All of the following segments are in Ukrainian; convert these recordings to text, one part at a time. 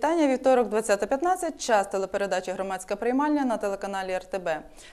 Вітання. Вівторок, 20.15, час телепередачі Громадська приймальня на телеканалі РТБ.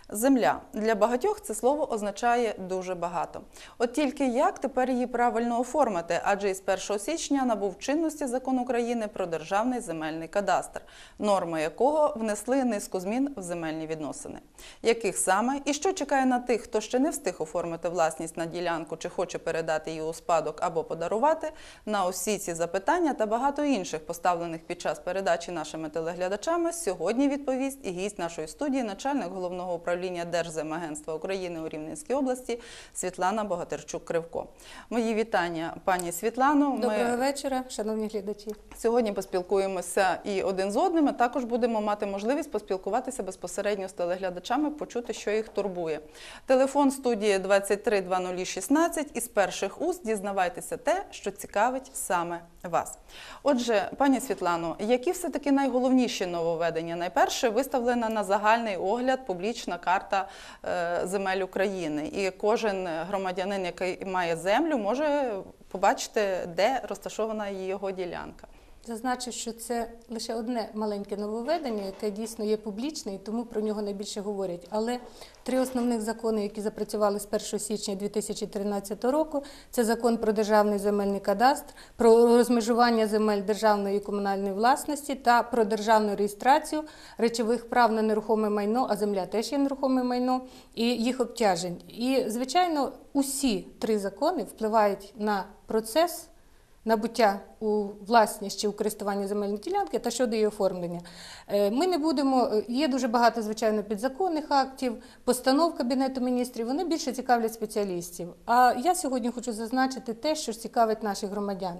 Земля для багатьох це слово означає дуже багато. От тільки як тепер її правильно оформити? Адже із 1 січня набув чинності закон України про державний земельний кадастр, норми якого внесли низку змін в земельні відносини. Яких саме і що чекає на тих, хто ще не встиг оформити власність на ділянку чи хоче передати її у спадок або подарувати? На усі ці запитання та багато інших поставлених під час передачі нашими телеглядачами сьогодні відповість і гість нашої студії, начальник головного управління Держземагентства України у Рівненській області Світлана Богатирчук-Кривко. Мої вітання, пані Світлано. Ми Доброго вечора, шановні глядачі. Сьогодні поспілкуємося і один з одним. а Також будемо мати можливість поспілкуватися безпосередньо з телеглядачами, почути, що їх турбує. Телефон студії 23 2016 із перших уст дізнавайтеся те, що цікавить саме вас. Отже, пані Світлано, які все-таки найголовніші нововведення? Найперше виставлена на загальний огляд публічна карта е, земель України, і кожен громадянин, який має землю, може побачити, де розташована його ділянка. Зазначу, що це лише одне маленьке нововведення, яке дійсно є публічне, і тому про нього найбільше говорять. Але три основних закони, які запрацювали з 1 січня 2013 року, це закон про державний земельний кадастр, про розмежування земель державної і комунальної власності та про державну реєстрацію речових прав на нерухоме майно, а земля теж є нерухоме майно і їх обтяжень. І, звичайно, усі три закони впливають на процес. Набуття у власність чи у користування земельної ділянки та щодо її оформлення. Е, Ми не будемо, є дуже багато, звичайно, підзаконних актів, постанов Кабінету міністрів, вони більше цікавлять спеціалістів. А я сьогодні хочу зазначити те, що цікавить наших громадян.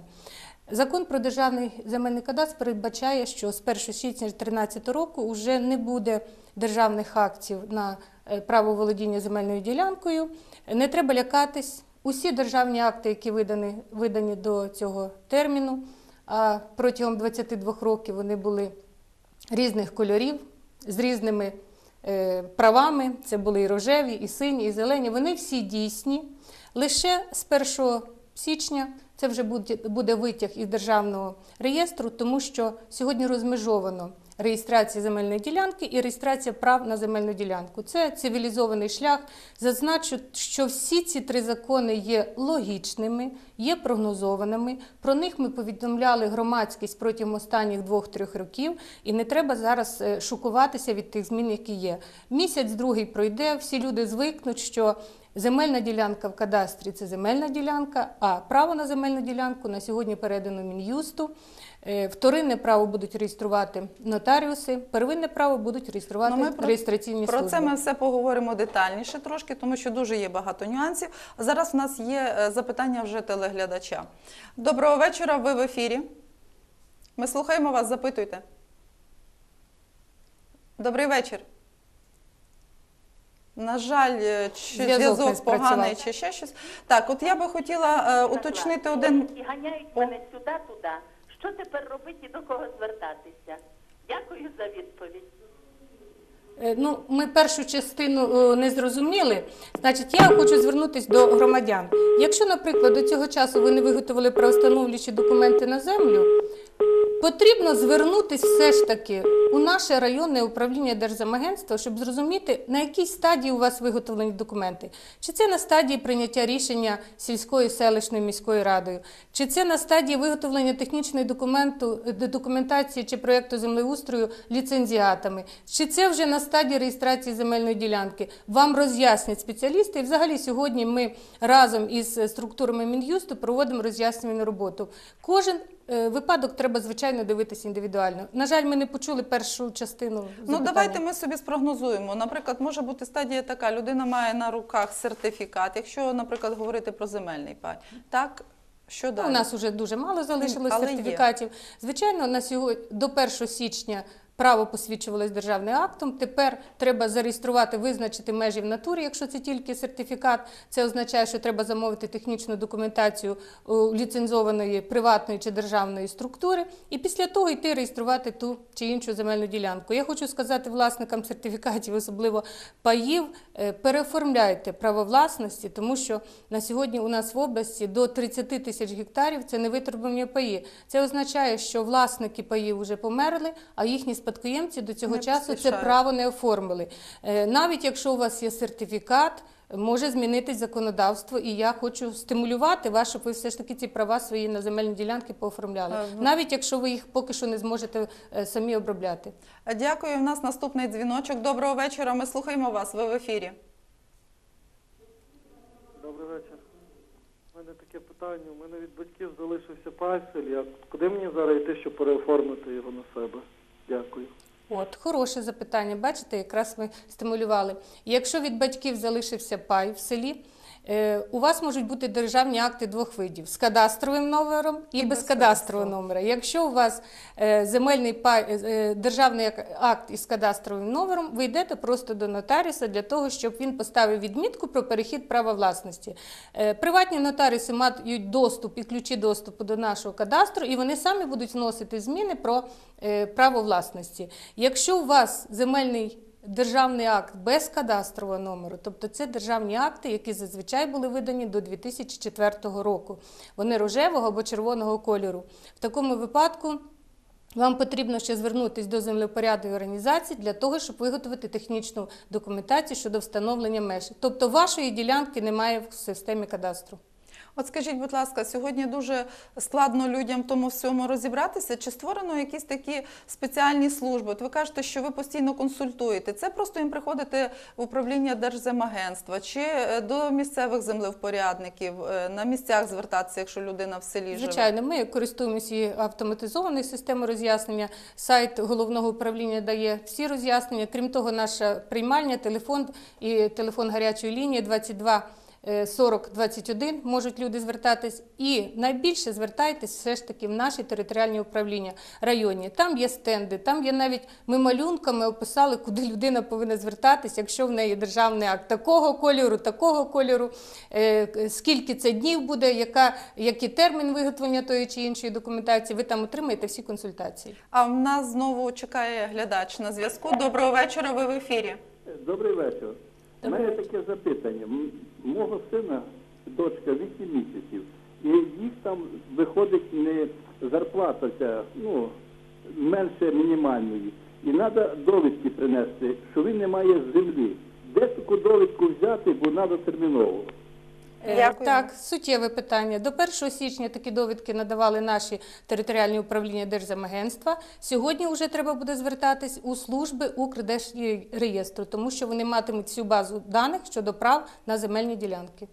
Закон про державний земельний кадастр передбачає, що з 1 січня 2013 року вже не буде державних актів на е, право володіння земельною ділянкою. Не треба лякатись. Усі державні акти, які видані, видані до цього терміну, а протягом 22 років вони були різних кольорів, з різними е, правами. Це були і рожеві, і сині, і зелені. Вони всі дійсні. Лише з 1 січня це вже буде, буде витяг із державного реєстру, тому що сьогодні розмежовано реєстрація земельної ділянки і реєстрація прав на земельну ділянку. Це цивілізований шлях. Зазначу, що всі ці три закони є логічними, є прогнозованими. Про них ми повідомляли громадськість протягом останніх двох-трьох років, і не треба зараз е, шокуватися від тих змін, які є. Місяць другий пройде, всі люди звикнуть, що Земельна ділянка в кадастрі це земельна ділянка, а право на земельну ділянку на сьогодні передано Мін'юсту. Е, Вторинне право будуть реєструвати нотаріуси, первинне право будуть реєструвати Ну, ми про- реєстраційні Про служби. це ми все поговоримо детальніше трошки, тому що дуже є багато нюансів. Зараз у нас є е, запитання вже телеглядача. Доброго вечора, ви в ефірі. Ми слухаємо вас, запитуйте. Добрий вечір. На жаль, е, чи Зв'язок поганий, чи ще щось. Так, от я би хотіла е, уточнити один. І ганяють мене сюди, туди. Що тепер робити і до кого звертатися? Дякую за відповідь. Е, Ну, ми першу частину е, не зрозуміли. Значить, я хочу звернутися до громадян. Якщо, наприклад, до цього часу ви не виготовили правостановлюючі документи на землю, потрібно звернутися все ж таки у наше районне управління Держзамагентства, щоб зрозуміти, на якій стадії у вас виготовлені документи. Чи це на стадії прийняття рішення сільською селищною міською радою, чи це на стадії виготовлення технічної документу, е, документації чи проєкту землеустрою ліцензіатами, чи це вже на стадії реєстрації земельної ділянки. Вам роз'яснять спеціалісти. І взагалі сьогодні ми разом із е, структурами Мін'юсту проводимо роз'яснювальну роботу. Кожен випадок треба, звичайно, дивитися індивідуально. На жаль, ми не почули першу частину. Ну, давайте ми собі спрогнозуємо. Наприклад, може бути стадія така: людина має на руках сертифікат, якщо, наприклад, говорити про земельний пай. Так, що Ну, далі? У нас вже дуже мало залишилось Але є. сертифікатів. Звичайно, на сьогодні до 1 січня право посвідчувалось державним актом. Тепер треба зареєструвати, визначити межі в натурі, якщо це тільки сертифікат. Це означає, що треба замовити технічну документацію ліцензованої приватної чи державної структури, і після того йти реєструвати ту чи іншу земельну ділянку. Я хочу сказати власникам сертифікатів, особливо паїв, е, переоформляйте право власності, тому що на сьогодні у нас в області до 30 тисяч гектарів це невитребувані паї. Це означає, що власники паїв вже померли, а їхні спадкоємці до цього Не часу це право не оформили. Е, Навіть якщо у вас є сертифікат. Може змінитись законодавство, і я хочу стимулювати вас, щоб ви все ж таки ці права свої на земельні ділянки пооформляли, Е, в- навіть якщо ви їх поки що не зможете е, самі обробляти. Дякую. У нас наступний дзвіночок. Доброго вечора. Ми слухаємо вас. Ви в ефірі. Добрий вечір. У мене таке питання. У мене від батьків залишився парсель. Я... Куди мені зараз йти, щоб переоформити його на себе? Дякую. От, хороше запитання. Бачите, якраз ми стимулювали. Якщо від батьків залишився пай в селі, у вас можуть бути державні акти двох видів: з кадастровим номером і, І без кадастрового номера. Якщо у вас е, земельний пай, е, е, державний акт із кадастровим номером, ви йдете просто до нотаріуса для того, щоб він поставив відмітку про перехід права власності. Е, Приватні нотаріуси мають доступ і ключі доступу до нашого кадастру, і вони самі будуть вносити зміни про е, право власності. Якщо у вас земельний державний акт без кадастрового номеру, тобто це державні акти, які зазвичай були видані до 2004 року. Вони рожевого або червоного кольору. В такому випадку. Вам потрібно ще звернутися до землепорядної організації для того, щоб виготовити технічну документацію щодо встановлення меж. Тобто вашої ділянки немає в системі кадастру. От скажіть, будь ласка, сьогодні дуже складно людям тому всьому розібратися. Чи створено якісь такі спеціальні служби? От ви кажете, що ви постійно консультуєте. Це просто їм приходити в управління Держземагентства чи е, до місцевих землевпорядників, е, на місцях звертатися, якщо людина в селі живе? Звичайно, ми користуємося автоматизованою системою роз'яснення. Сайт головного управління дає всі роз'яснення. Крім того, наша приймальня, телефон і телефон гарячої лінії 22 е, 40 21 можуть люди звертатись. І найбільше звертайтесь все ж таки в наші територіальні управління районні. Там є стенди, там є навіть ми малюнками описали, куди людина повинна звертатись, якщо в неї державний акт такого кольору, такого кольору, е, скільки це днів буде, яка, який термін виготовлення тої чи іншої документації. Ви там отримаєте всі консультації. А в нас знову чекає глядач на зв'язку. Доброго вечора. Ви в ефірі. Добрий вечір. У мене таке запитання. Мого сина дочка 8 місяців, і їх там виходить не зарплата ця, ну, менше мінімальної. І треба довідки принести, що він не має землі. Де таку довідку взяти, бо треба терміново. Е, Дякую. Так, суттєве питання. До 1 січня такі довідки надавали наші територіальні управління Держземагентства. Сьогодні вже треба буде звертатись у служби Укрдержреєстру, тому що вони матимуть всю базу даних щодо прав на земельні ділянки.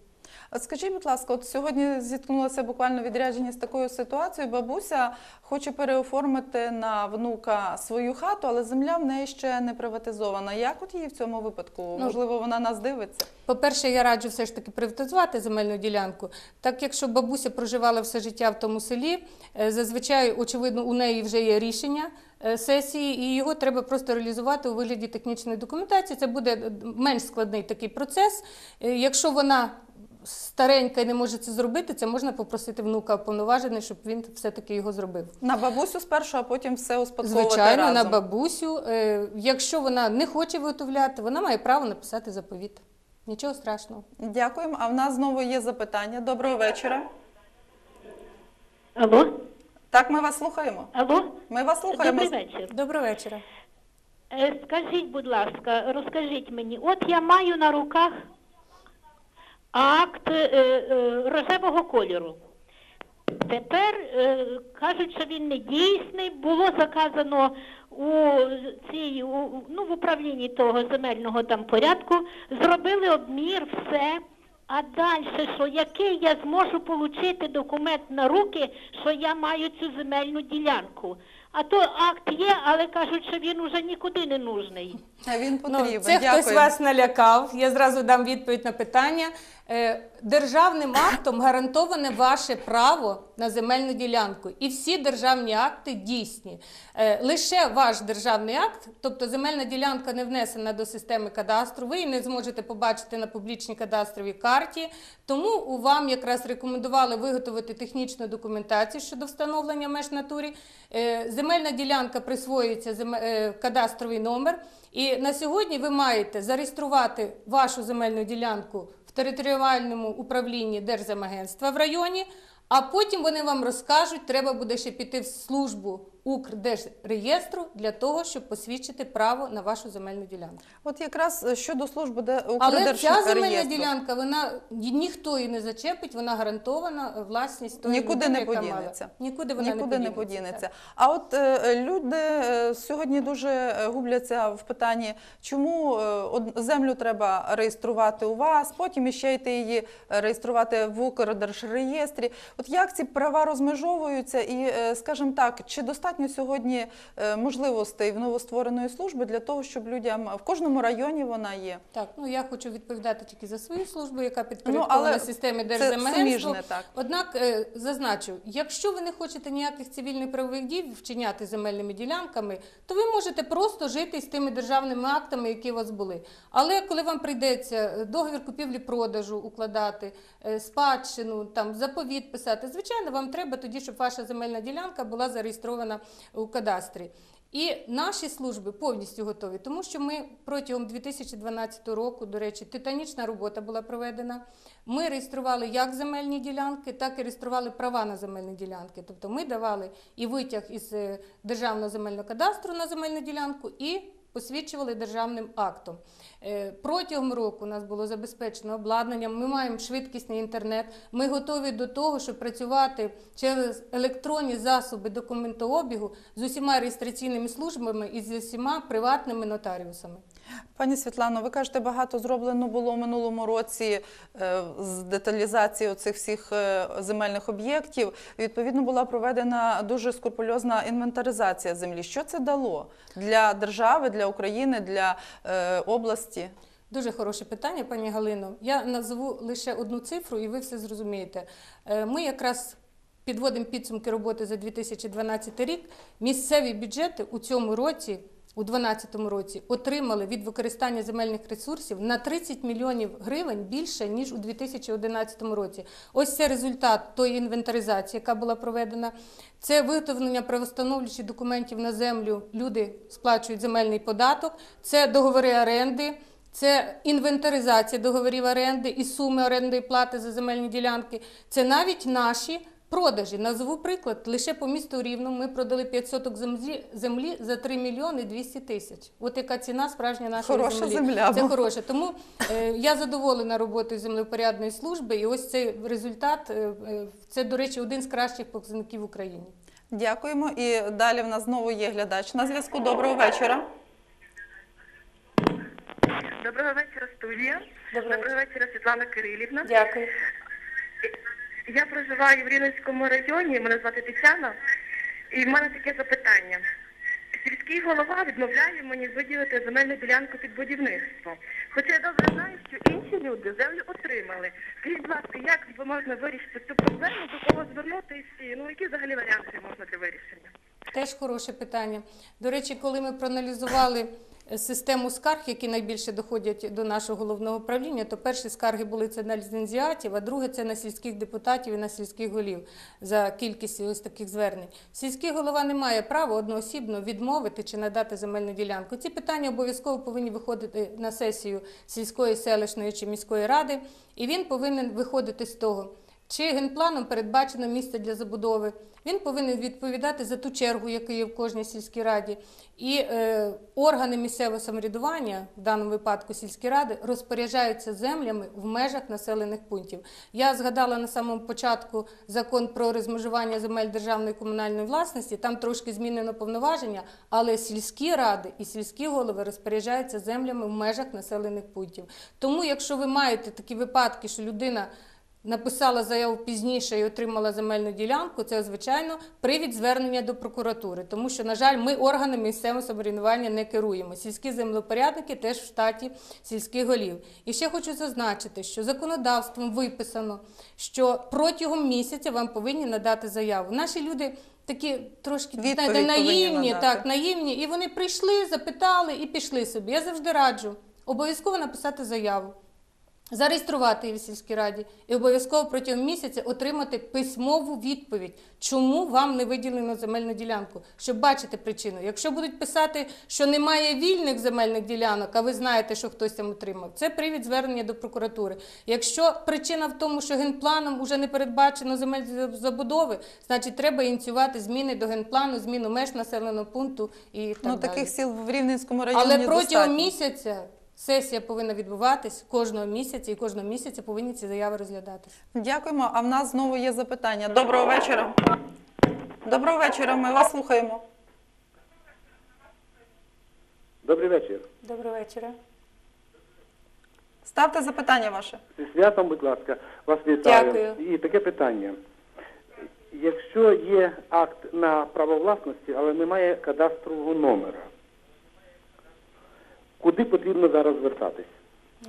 Скажіть, будь ласка, от сьогодні зіткнулася буквально відряджені з такою ситуацією. Бабуся хоче переоформити на внука свою хату, але земля в неї ще не приватизована. Як от її в цьому випадку? Ну, Можливо, вона нас дивиться. По-перше, я раджу все ж таки приватизувати земельну ділянку. Так якщо бабуся проживала все життя в тому селі, е, зазвичай, очевидно, у неї вже є рішення е, сесії, і його треба просто реалізувати у вигляді технічної документації. Це буде е, менш складний такий процес. Якщо вона старенька і не може це зробити, це можна попросити внука повноважений, щоб він все-таки його зробив. На бабусю спершу, а потім все успадковувати Звичайно, разом. на бабусю. Е, Якщо вона не хоче виготовляти, вона має право написати заповіт. Нічого страшного. Дякуємо. А в нас знову є запитання. Доброго вечора. Алло? Так, ми вас слухаємо. Алло? Ми вас слухаємо. Добрий вечір. Доброго вечора. Е, Скажіть, будь ласка, розкажіть мені, от я маю на руках акт е, е, рожевого кольору. Тепер е, кажуть, що він не дійсний. Було заказано у цій у, ну, в управлінні того земельного там порядку, зробили обмір, все. А далі, що який я зможу отримати документ на руки, що я маю цю земельну ділянку? А то акт є, але кажуть, що він уже нікуди не нужний. А Він потрібен. Ну, це Дякую. хтось вас налякав. Я зразу дам відповідь на питання. Е, Державним актом гарантоване ваше право на земельну ділянку, і всі державні акти дійсні. Е, Лише ваш державний акт, тобто земельна ділянка не внесена до системи кадастру, ви її не зможете побачити на публічній кадастровій карті. Тому у вам якраз рекомендували виготовити технічну документацію щодо встановлення меж натурі. Земельна ділянка присвоюється е, кадастровий номер. І на сьогодні ви маєте зареєструвати вашу земельну ділянку в територіальному управлінні Держземагентства в районі, а потім вони вам розкажуть, треба буде ще піти в службу Укрдержреєстру для того, щоб посвідчити право на вашу земельну ділянку. От якраз е, щодо служби де Але ця земельна ділянка, вона ніхто її не зачепить, вона гарантована е, власність тої Нікуди людини, не яка мала. подінеться. Нікуди вона Нікуди не не подінеться. подінеться. А от е, люди е, сьогодні дуже губляться в питанні, чому е, землю треба реєструвати у вас, потім іще йти її реєструвати в Укрдержреєстрі. От як ці права розмежовуються, і, е, скажімо так, чи достатньо сьогодні е, можливостей в новоствореної служби для того, щоб людям в кожному районі вона є? Так, ну я хочу відповідати тільки за свою службу, яка Ну, підпорядкована але системі так. Однак е, зазначу, якщо ви не хочете ніяких цивільних правових дій вчиняти земельними ділянками, то ви можете просто жити з тими державними актами, які у вас були. Але коли вам прийдеться е, договір купівлі-продажу укладати, спадщину, там заповіт писати, звичайно, вам треба тоді, щоб ваша земельна ділянка була зареєстрована у кадастрі. І наші служби повністю готові, тому що ми протягом 2012 року, до речі, титанічна робота була проведена. Ми реєстрували як земельні ділянки, так і реєстрували права на земельні ділянки. Тобто ми давали і витяг із е, державного земельного кадастру на земельну ділянку, і посвідчували державним актом. Е, Протягом року у нас було забезпечено обладнанням. Ми маємо швидкісний інтернет. Ми готові до того, щоб працювати через електронні засоби документообігу з усіма реєстраційними службами і з усіма приватними нотаріусами. Пані Світлано, ви кажете, багато зроблено було в минулому році е, з деталізації оцих всіх е, земельних об'єктів. Відповідно, була проведена дуже скрупульозна інвентаризація землі. Що це дало для держави, для України, для е, області? Дуже хороше питання, пані Галино. Я назву лише одну цифру, і ви все зрозумієте. Ми якраз підводимо підсумки роботи за 2012 рік. Місцеві бюджети у цьому році, у 2012 році, отримали від використання земельних ресурсів на 30 мільйонів гривень більше ніж у 2011 році. Ось це результат тої інвентаризації, яка була проведена. Це виготовлення правостановлюючих документів на землю. Люди сплачують земельний податок, це договори оренди. Це інвентаризація договорів оренди і суми орендної плати за земельні ділянки. Це навіть наші продажі. Назву приклад. Лише по місту Рівному ми продали 5 соток землі, землі за 3 мільйони 200 тисяч. От яка ціна справжня нашої Хороша землі. земля Це була. хороше. Тому е, я задоволена роботою землевпорядної служби. І ось цей результат е, е, це, до речі, один з кращих показників в Україні. Дякуємо. І далі в нас знову є глядач на зв'язку. Доброго вечора. Доброго вечора, студія. Доброго Доброго вечора, Світлана Кирилівна. Дякую. Я проживаю в Рівненському районі, мене звати Тетяна, і в мене таке запитання. Сільський голова відмовляє мені виділити земельну ділянку під будівництво. Хоча я добре знаю, що інші люди землю отримали. Скажіть, будь ласка, як можна вирішити цю проблему, до кого звернутися, ну які взагалі варіанти можна для вирішення? Теж хороше питання. До речі, коли ми проаналізували систему скарг, які найбільше доходять до нашого головного управління, то перші скарги були це на ліцензіатів, а друге це на сільських депутатів і на сільських голів за кількістю ось таких звернень. Сільський голова не має права одноосібно відмовити чи надати земельну ділянку. Ці питання обов'язково повинні виходити на сесію сільської, селищної чи міської ради, і він повинен виходити з того. Чи генпланом передбачено місце для забудови? Він повинен відповідати за ту чергу, яка є в кожній сільській раді. І е, органи місцевого самоврядування, в даному випадку сільські ради, розпоряджаються землями в межах населених пунктів. Я згадала на самому початку закон про розмежування земель державної і комунальної власності. Там трошки змінено повноваження, але сільські ради і сільські голови розпоряджаються землями в межах населених пунктів. Тому, якщо ви маєте такі випадки, що людина написала заяву пізніше і отримала земельну ділянку, це звичайно привід звернення до прокуратури, тому що, на жаль, ми органами місцевого самоврядування не керуємо. Сільські землепорядники теж в штаті сільських голів. І ще хочу зазначити, що законодавством виписано, що протягом місяця вам повинні надати заяву. Наші люди. Такі трошки знаєте, наївні, так наївні, і вони прийшли, запитали і пішли собі. Я завжди раджу обов'язково написати заяву. Зареєструвати її в сільській раді і обов'язково протягом місяця отримати письмову відповідь, чому вам не виділено земельну ділянку, щоб бачити причину. Якщо будуть писати, що немає вільних земельних ділянок, а ви знаєте, що хтось там отримав, це привід звернення до прокуратури. Якщо причина в тому, що генпланом вже не передбачено земель забудови, значить треба ініціювати зміни до генплану, зміну меж населеного пункту і так Ну, далі. таких сіл в Рівненському районі Але протягом достатньо. місяця сесія повинна відбуватись кожного місяця, і кожного місяця повинні ці заяви розглядатися. Дякуємо. А в нас знову є запитання. Доброго вечора. Доброго вечора, ми вас слухаємо. Добрий вечір. Доброго вечора. Ставте запитання ваше. Зі святом, будь ласка, вас вітаю. Дякую. І таке питання. Якщо є акт на право власності, але немає кадастрового номера, куди потрібно зараз звертатись?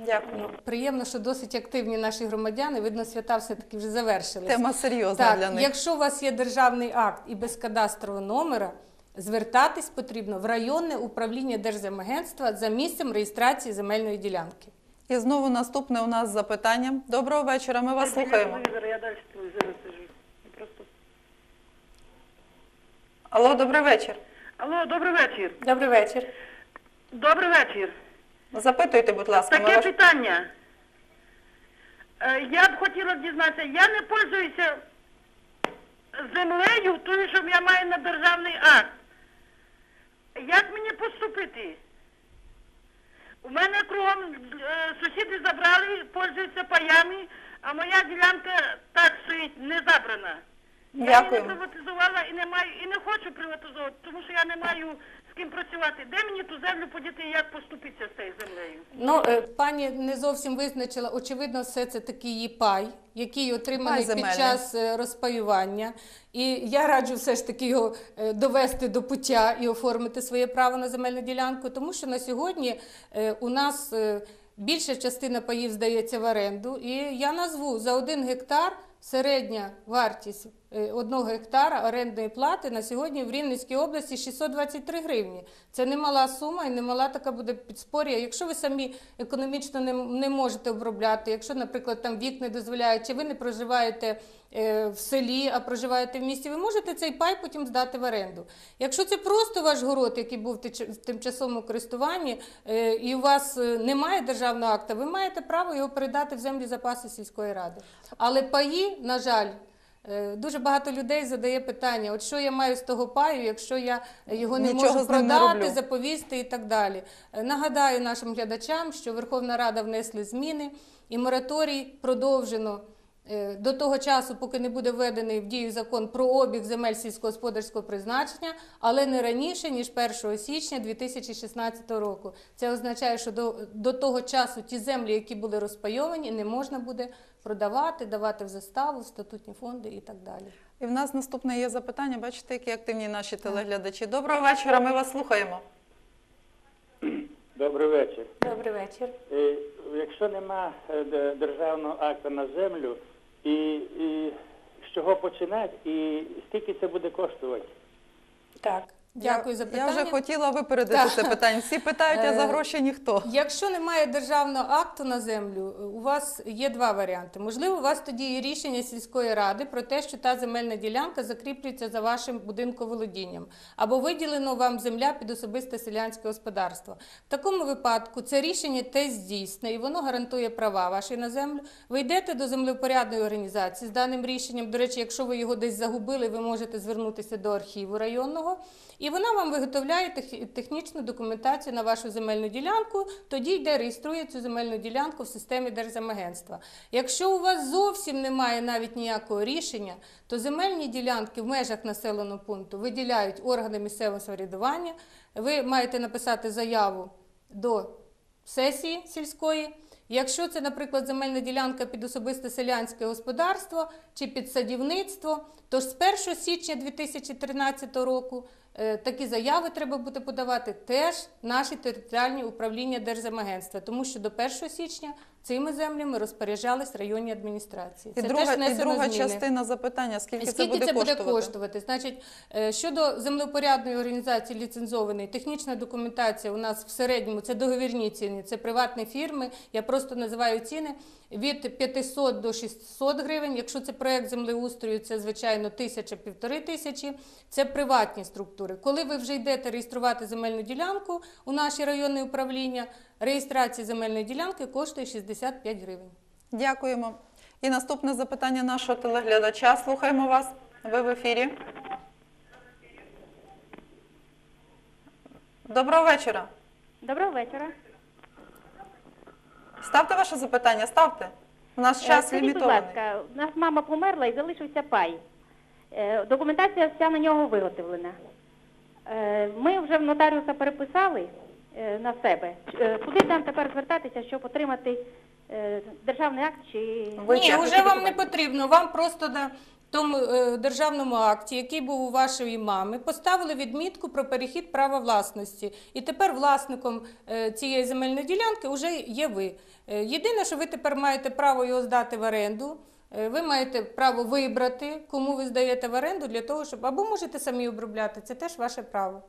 Дякую. Приємно, що досить активні наші громадяни. Видно, свята все-таки вже завершились. Тема серйозна так, для них. якщо у вас є державний акт і без кадастрового номера, звертатись потрібно в районне управління Держземагентства за місцем реєстрації земельної ділянки. І знову наступне у нас запитання. Доброго вечора, ми вас слухаємо. Я далі телевізора. Просто... Алло, добрий вечір. Алло, добрий вечір. Добрий вечір. Добрий вечір. Запитуйте, будь ласка, Таке вас... питання. Е, Я б хотіла дізнатися, я не пользуюся землею, тому що я маю на державний акт. Як мені поступити? У мене кругом е, сусіди забрали, пользуються паями, а моя ділянка так стоїть, не забрана. Я її Дякую. не приватизувала і не маю, і не хочу приватизувати, тому що я не маю ким працювати. Де мені ту землю подіти і як поступитися з цією землею? Ну, е, пані не зовсім визначила. Очевидно, все це такий її пай, який отриманий Пай під земельний. час е, розпаювання. І я раджу все ж таки його е, довести до пуття і оформити своє право на земельну ділянку, тому що на сьогодні е, у нас е, більша частина паїв здається в оренду. І я назву за один гектар середня вартість е, одного гектара орендної плати на сьогодні в Рівненській області 623 гривні. Це немала сума і немала така буде підспор'я. Якщо ви самі економічно не, не можете обробляти, якщо, наприклад, там вік не дозволяє, чи ви не проживаєте е, в селі, а проживаєте в місті, ви можете цей пай потім здати в оренду. Якщо це просто ваш город, який був в тимчасовому користуванні, е, і у вас немає державного акта, ви маєте право його передати в землі запаси сільської ради. Але паї, на жаль, е, Дуже багато людей задає питання: от що я маю з того паю, якщо я його не Нічого можу ним не продати, заповісти і так далі. Е, Нагадаю нашим глядачам, що Верховна Рада внесли зміни, і мораторій продовжено е, до того часу, поки не буде введений в дію закон про обіг земель сільськогосподарського призначення, але не раніше ніж 1 січня 2016 року. Це означає, що до, до того часу ті землі, які були розпайовані, не можна буде продавати, давати в заставу, в статутні фонди і так далі. І в нас наступне є запитання. Бачите, які активні наші телеглядачі. Доброго вечора, ми вас слухаємо. Добрий вечір. Добрий вечір. Е, Якщо нема е, державного акта на землю, і, і з чого починати, і скільки це буде коштувати? Так. Дякую за питання. Я вже хотіла випередити це питання. Всі питають, а за Е, гроші ніхто. Якщо немає державного акту на землю, у вас є два варіанти. Можливо, у вас тоді є рішення сільської ради про те, що та земельна ділянка закріплюється за вашим будинковолодінням, або виділено вам земля під особисте селянське господарство. В такому випадку це рішення те здійсне і воно гарантує права ваші на землю. Ви йдете до землевпорядної організації з даним рішенням. До речі, якщо ви його десь загубили, ви можете звернутися до архіву районного. І вона вам виготовляє технічну документацію на вашу земельну ділянку, тоді йде реєструє цю земельну ділянку в системі Держземагентства. Якщо у вас зовсім немає навіть ніякого рішення, то земельні ділянки в межах населеного пункту виділяють органи місцевого самоврядування. Ви маєте написати заяву до сесії сільської. Якщо це, наприклад, земельна ділянка під особисте селянське господарство чи під садівництво, то ж з 1 січня 2013 року е, такі заяви треба буде подавати теж наші територіальні управління Держземагентства, тому що до 1 січня цими землями розпоряджались районні адміністрації. І Це друга, теж і друга зміни. частина запитання: скільки, Скільки це буде коштувати? коштувати? Значить, е, щодо землепорядної організації ліцензованої, технічна документація у нас в середньому це договірні ціни, це приватні фірми. Я просто називаю ціни від 500 до 600 гривень. Якщо це проект землеустрою, це звичайно тисяча півтори тисячі. Це приватні структури. Коли ви вже йдете реєструвати земельну ділянку у наші районні управління, реєстрація земельної ділянки коштує 65 гривень. Дякуємо. І наступне запитання нашого телеглядача. Слухаємо вас. Ви в ефірі. Доброго вечора. Доброго вечора. Ставте ваше запитання, ставте. У нас Е, час Скажіть, будь лімітований. ласка, у нас мама померла і залишився пай. Е, Документація вся на нього виготовлена. Е, Ми вже в нотаріуса переписали на себе. Е, Куди нам тепер звертатися, щоб отримати е, державний акт чи Ви Ні, вже вам не потрібно. Вам просто на тому е, державному акті, який був у вашої мами, поставили відмітку про перехід права власності. І тепер власником е, цієї земельної ділянки вже є ви. Е, Єдине, що ви тепер маєте право його здати в оренду. Е, Ви маєте право вибрати, кому ви здаєте в оренду для того, щоб або можете самі обробляти. Це теж ваше право.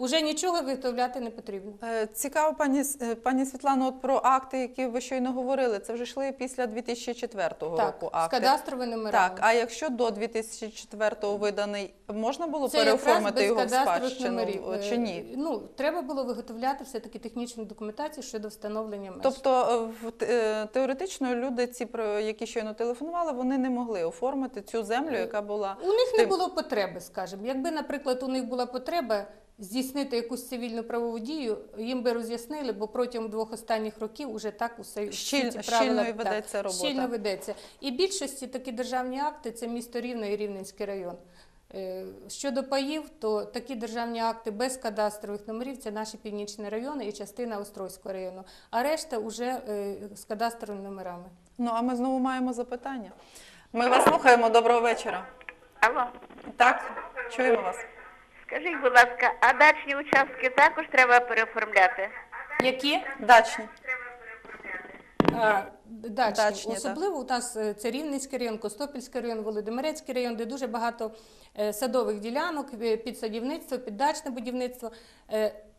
Уже нічого виготовляти не потрібно. Е, Цікаво, пані, е, пані Світлано, от про акти, які ви щойно говорили. Це вже йшли після 2004 Так, року з акти. кадастровими номерами. Так, а якщо до 2004 виданий, можна було Це переоформити його в спадщину номерів. е, чи ні? Ну, треба було виготовляти все-таки технічну документацію щодо встановлення меж. Тобто теоретично люди, ці про які щойно телефонували, вони не могли оформити цю землю, яка була у них не було потреби, скажімо. Якби, наприклад, у них була потреба здійснити якусь цивільну правову дію, їм би роз'яснили, бо протягом двох останніх років уже так усе Щіль- ці правила, щільно і ведеться робота. Щільно ведеться. І більшості такі державні акти це місто Рівне і Рівненський район. Е, Щодо паїв, то такі державні акти без кадастрових номерів це наші північні райони і частина Острозького району, а решта вже е, з кадастровими номерами. Ну а ми знову маємо запитання. Ми вас слухаємо. Доброго вечора. Алло, Так, чуємо вас. Скажіть, будь ласка, а дачні участки також треба переоформляти? Які? Дачні. А, Дачні. Дачні, Особливо у нас е, це Рівненський район, Костопільський район, Володимирецький район, де дуже багато е, садових ділянок е, під садівництво, під дачне будівництво.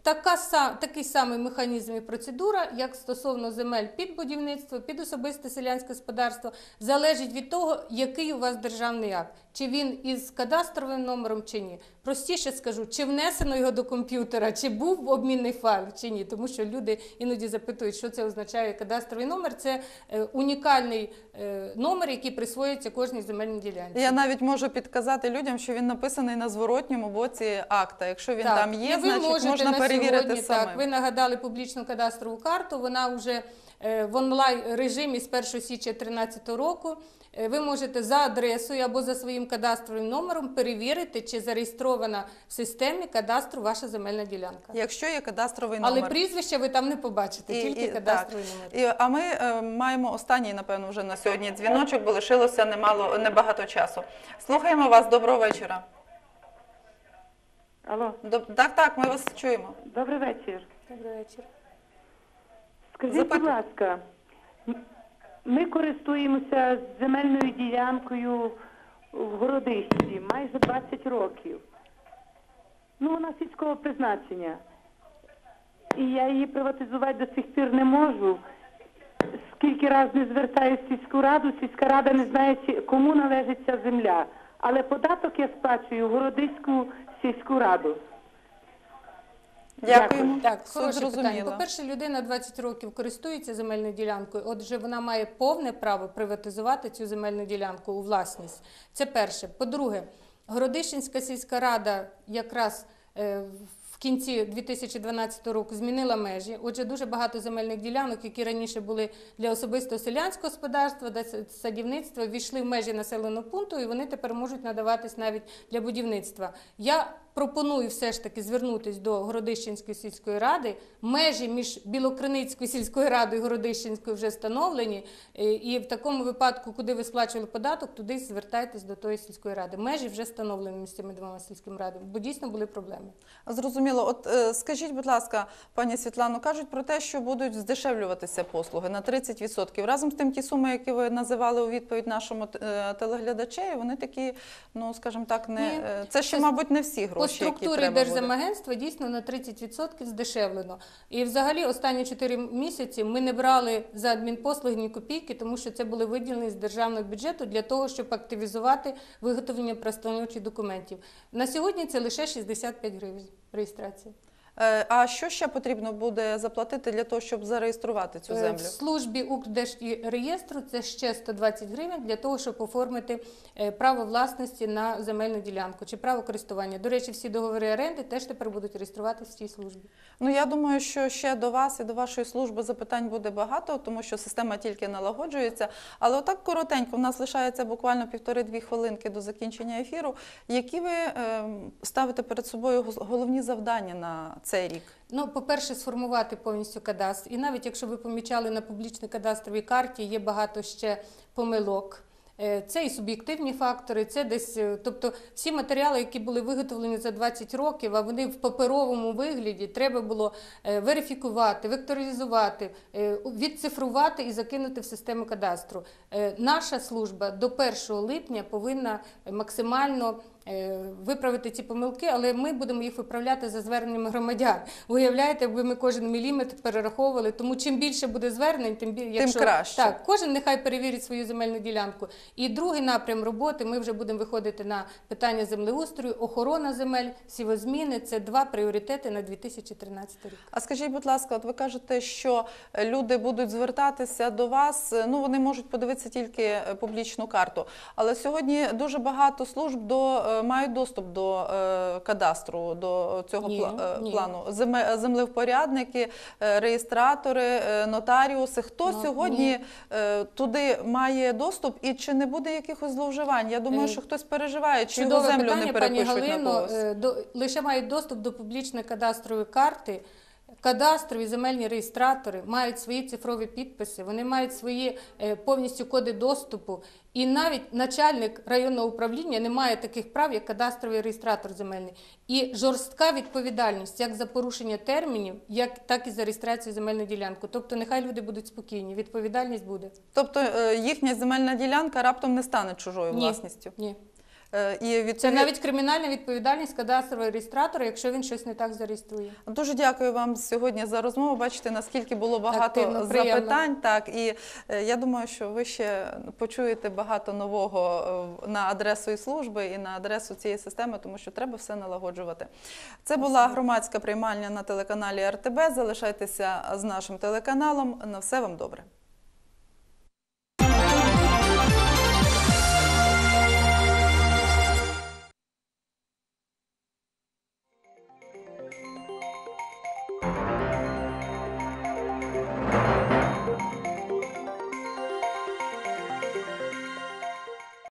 Така такий самий механізм і процедура, як стосовно земель під будівництво, під особисте селянське господарство, залежить від того, який у вас державний акт, чи він із кадастровим номером, чи ні. Простіше скажу, чи внесено його до комп'ютера, чи був обмінний файл, чи ні. Тому що люди іноді запитують, що це означає кадастровий номер. Це е, унікальний е, номер, який присвоюється кожній земельній ділянці. Я навіть можу підказати людям, що він написаний на зворотньому боці акта. Якщо він Так, там є, ви значить можна на перевірити сьогодні, самим. Так, ви нагадали публічну кадастрову карту. Вона вже е, в онлайн режимі з 1 січня 2013 року. Е, Ви можете за адресою або за своїм кадастровим номером перевірити, чи зареєстрована в системі кадастру ваша земельна ділянка. Якщо є кадастровий Але номер. прізвища ви там не побачите, тільки кадастровий так. номер. І, а ми е, маємо останній, напевно, вже на сьогодні дзвіночок, бо лишилося немало, небагато часу. Слухаємо вас. Доброго вечора. Алло, Доб- Так, так, ми вас чуємо. добрий вечір. Добрий вечір. Скажіть, Запит- будь ласка, м- ми користуємося земельною ділянкою в Городищі майже 20 років. Ну, вона сільського призначення. І я її приватизувати до цих пір не можу. Скільки раз не звертаюся в сільську раду, сільська рада не знає, чи- кому належить ця земля. Але податок я сплачую в Городиську сільську раду. Дякую. Так, хороше питання. По-перше, людина 20 років користується земельною ділянкою, отже, вона має повне право приватизувати цю земельну ділянку у власність. Це перше. По-друге, Городищенська сільська рада якраз е, в кінці 2012 року змінила межі. Отже, дуже багато земельних ділянок, які раніше були для особистого селянського господарства, для садівництва, війшли в межі населеного пункту, і вони тепер можуть надаватись навіть для будівництва. Я пропоную все ж таки звернутися до Городищенської сільської ради. Межі між Білокриницькою сільською радою і Городищенською вже встановлені. Е, І в такому випадку, куди ви сплачували податок, туди звертайтесь до тої сільської ради. Межі вже встановлені між цими двома сільськими радами, бо дійсно були проблеми. Зрозуміло. От е, скажіть, будь ласка, пані Світлано, кажуть про те, що будуть здешевлюватися послуги на 30%. Разом з тим, ті суми, які ви називали у відповідь нашому е, телеглядачеві, вони такі, ну скажімо так, не Ні. це ще, мабуть, не всі По гроші, які структурі треба буде. Держземагентства дійсно на 30% здешевлено. І взагалі останні 4 місяці ми не брали за адмінпослуги ні копійки, тому що це були виділені з державного бюджету для того, щоб активізувати виготовлення простановчих документів. На сьогодні це лише 65 гривень реєстрація. Е, А що ще потрібно буде заплатити для того, щоб зареєструвати цю Е, землю? В службі Укрдержреєстру це ще 120 гривень для того, щоб оформити е, право власності на земельну ділянку чи право користування. До речі, всі договори оренди теж тепер будуть реєструватися в цій службі. Ну я думаю, що ще до вас і до вашої служби запитань буде багато, тому що система тільки налагоджується. Але отак коротенько, в нас лишається буквально півтори-дві хвилинки до закінчення ефіру. Які ви е, ставите перед собою головні завдання на цей рік? Ну, по-перше, сформувати повністю кадастр. І навіть якщо ви помічали на публічній кадастровій карті, є багато ще помилок. Е, Це і суб'єктивні фактори, це десь, е, тобто всі матеріали, які були виготовлені за 20 років, а вони в паперовому вигляді, треба було е, верифікувати, векторизувати, відцифрувати і закинути в систему кадастру. Наша служба до 1 липня повинна максимально виправити ці помилки, але ми будемо їх виправляти за зверненнями громадян. Уявляєте, якби ми кожен міліметр перераховували, тому чим більше буде звернень, тим більше якщо краще. так, кожен нехай перевірить свою земельну ділянку. І другий напрям роботи ми вже будемо виходити на питання землеустрою, охорона земель, сівозміни. Це два пріоритети на 2013 рік. А скажіть, будь ласка, от ви кажете, що люди будуть звертатися до вас. Ну вони можуть подивитися тільки е, публічну карту. Але сьогодні дуже багато служб до е, мають доступ до е, кадастру, до цього Ні, е, ні. плану. Земе- Землевпорядники, е, реєстратори, нотаріуси. Хто Ну, сьогодні ні. туди має доступ, і чи не буде якихось зловживань? Я думаю, що хтось переживає, чи його землю питання, не пані Галину, на когось. До, лише мають доступ до публічної кадастрової карти. Кадастрові земельні реєстратори мають свої цифрові підписи, вони мають свої е, повністю коди доступу. І навіть начальник районного управління не має таких прав, як кадастровий реєстратор земельний. І жорстка відповідальність як за порушення термінів, як так і за реєстрацію земельної ділянки. Тобто, нехай люди будуть спокійні. Відповідальність буде. Тобто е, їхня земельна ділянка раптом не стане чужою Ні. власністю. Ні. Е, І відповід... Це навіть кримінальна відповідальність кадастрового реєстратора, якщо він щось не так зареєструє. Дуже дякую вам сьогодні за розмову. Бачите, наскільки було багато Активно, приємно. запитань. Так і е, я думаю, що ви ще почуєте багато нового е, на адресу і служби, і на адресу цієї системи, тому що треба все налагоджувати. Це була громадська приймальня на телеканалі РТБ. Залишайтеся з нашим телеканалом. На все вам добре.